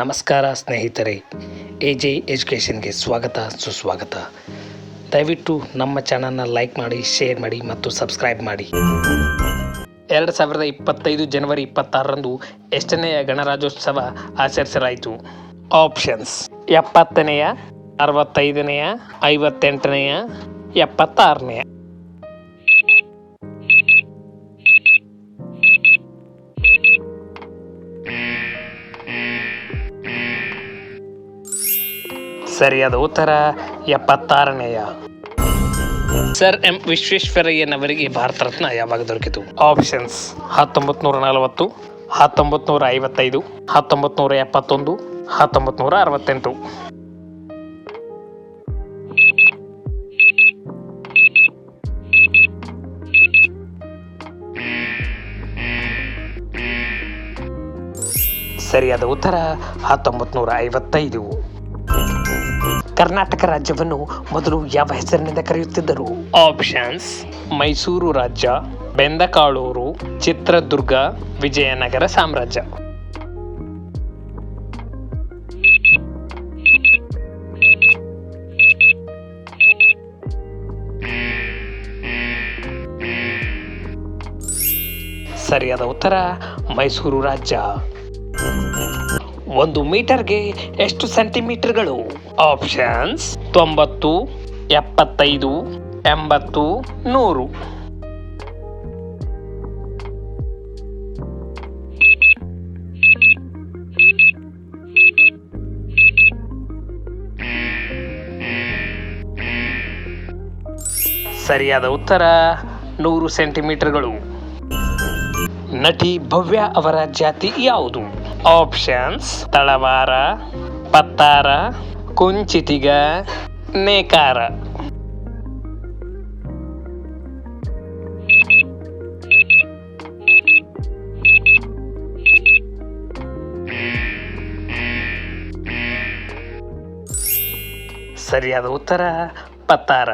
ನಮಸ್ಕಾರ ಸ್ನೇಹಿತರೆ A J ಎಜುಕೇಷನ್ಗೆ ಸ್ವಾಗತ, ಸುಸ್ವಾಗತ. ದಯವಿಟ್ಟು ನಮ್ಮ ಚಾನಲ್ನ ಲೈಕ್ ಮಾಡಿ, ಶೇರ್ ಮಾಡಿ ಮತ್ತು ಸಬ್ಸ್ಕ್ರೈಬ್ ಮಾಡಿ. ಎರಡು ಸಾವಿರದ ಇಪ್ಪತ್ತೈದು ಜನವರಿ ಇಪ್ಪತ್ತಾರರಂದು ಎಷ್ಟನೆಯ ಗಣರಾಜ್ಯೋತ್ಸವ ಆಚರಿಸಲಾಯಿತು? ಆಪ್ಷನ್ಸ್. ಎಪ್ಪತ್ತನೆಯ, ಅರವತ್ತೈದನೆಯ, ಐವತ್ತೆಂಟನೆಯ, ಎಪ್ಪತ್ತಾರನೆಯ. ಸರಿಯಾದ ಉತ್ತರ ಎಪ್ಪತ್ತಾರನೆಯ. ಸರ್ ಎಂ ವಿಶ್ವೇಶ್ವರಯ್ಯನವರಿಗೆ ಭಾರತ ರತ್ನ ಯಾವಾಗ ದೊರಕಿತು? ಆಪ್ಷನ್ಸ್ ಹತ್ತೊಂಬತ್ತು ನೂರ ನಲವತ್ತು ಹತ್ತೊಂಬತ್ತು ನೂರ ಐವತ್ತೈದು ಹತ್ತೊಂಬತ್ತು ನೂರ ಎಪ್ಪತ್ತೊಂದು ಹತ್ತೊಂಬತ್ತು ನೂರ ಅರವತ್ತೆಂಟು ಸರಿಯಾದ ಉತ್ತರ ಹತ್ತೊಂಬತ್ತು ನೂರ ಐವತ್ತೈದು ಕರ್ನಾಟಕ ರಾಜ್ಯವನ್ನು ಮೊದಲು ಯಾವ ಹೆಸರಿನಿಂದ ಕರೆಯುತ್ತಿದ್ದರು? ಆಪ್ಷನ್ಸ್ ಮೈಸೂರು ರಾಜ್ಯ, ಬೆಂದಕಾಳೂರು, ಚಿತ್ರದುರ್ಗ, ವಿಜಯನಗರ ಸಾಮ್ರಾಜ್ಯ. ಸರಿಯಾದ ಉತ್ತರ ಮೈಸೂರು ರಾಜ್ಯ. ಒಂದು ಮೀಟರ್ಗೆ ಎಷ್ಟು ಸೆಂಟಿಮೀಟರ್ಗಳು? ಆಪ್ಷನ್ಸ್ ತೊಂಬತ್ತು, ಎಪ್ಪತ್ತೈದು, ಎಂಬತ್ತು, ನೂರು. ಸರಿಯಾದ ಉತ್ತರ, ನೂರು ಸೆಂಟಿಮೀಟರ್ಗಳು. ನಟಿ ಭವ್ಯ ಅವರ ಜಾತಿ ಯಾವುದು? ಆಪ್ಷನ್ಸ್ ತಳವಾರ ಪತ್ತಾರ ಕುಂಚಿತಿಗ ನೇಕಾರ ಸರಿಯಾದ ಉತ್ತರ ಪತ್ತಾರ